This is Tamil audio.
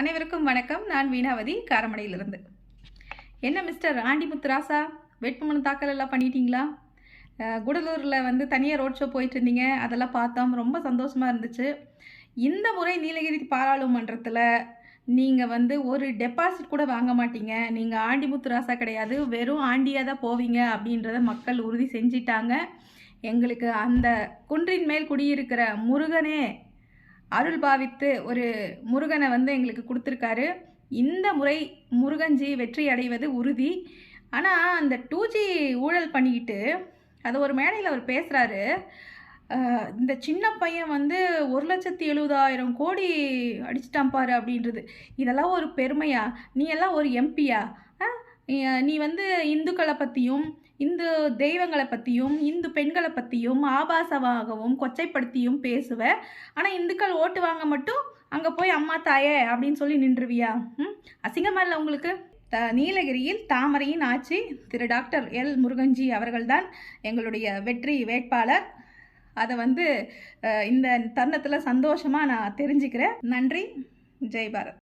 அனைவருக்கும் வணக்கம். நான் வீணாவதி காரமடையிலிருந்து. என்ன மிஸ்டர் ஆண்டிமுத்துராசா வேட்புமனு தாக்கல் எல்லாம் பண்ணிட்டீங்களா? குடலூரில் வந்து தனியாக ரோட் ஷோ போயிட்டு இருந்தீங்க. அதெல்லாம் பார்த்தோம். ரொம்ப சந்தோஷமாக இருந்துச்சு. இந்த முறை நீலகிரி பாராளுமன்றத்தில் நீங்கள் வந்து ஒரு டெபாசிட் கூட வாங்க மாட்டீங்க. நீங்கள் ஆண்டிமுத்துராசா கிடையாது. வெறும் ஆண்டியாக தான் போவீங்க அப்படின்றத மக்கள் உறுதி செஞ்சிட்டாங்க. எங்களுக்கு அந்த குன்றின் மேல் குடியிருக்கிற முருகனே அருள் பாவித்து ஒரு முருகனை வந்து எங்களுக்கு கொடுத்துருக்காரு. இந்த முறை முருகன்ஜி வெற்றி அடைவது உறுதி. ஆனால் அந்த டூ ஜி ஊழல் பண்ணிக்கிட்டு அது ஒரு மேடையில் அவர் பேசுகிறாரு இந்த சின்ன பையன் வந்து ஒரு லட்சத்தி எழுபதாயிரம் கோடி அடிச்சிட்டான் பாரு அப்படின்றது. இதெல்லாம் ஒரு பெருமையா? நீ எல்லாம் ஒரு எம்பியா நீ வந்து இந்துக்களை பற்றியும் இந்து தெய்வங்களை பற்றியும் இந்து பெண்களை பற்றியும் ஆபாசமாகவும் கொச்சைப்படுத்தியும் பேசுவ. ஆனால் இந்துக்கள் ஓட்டு வாங்க மட்டும் அங்கே போய் அம்மா தாயே அப்படின்னு சொல்லி நின்றுவியா? ம்? அசிங்கமாக இல்லை உங்களுக்கு? த நீலகிரியில் தாமரையின் ஆட்சி திரு டாக்டர் எல் முருகன்ஜி அவர்கள்தான் எங்களுடைய வெற்றி வேட்பாளர். அதை வந்து இந்த தருணத்தில் சந்தோஷமாக நான் தெரிஞ்சுக்கிறேன். நன்றி. ஜெய் பாரத்.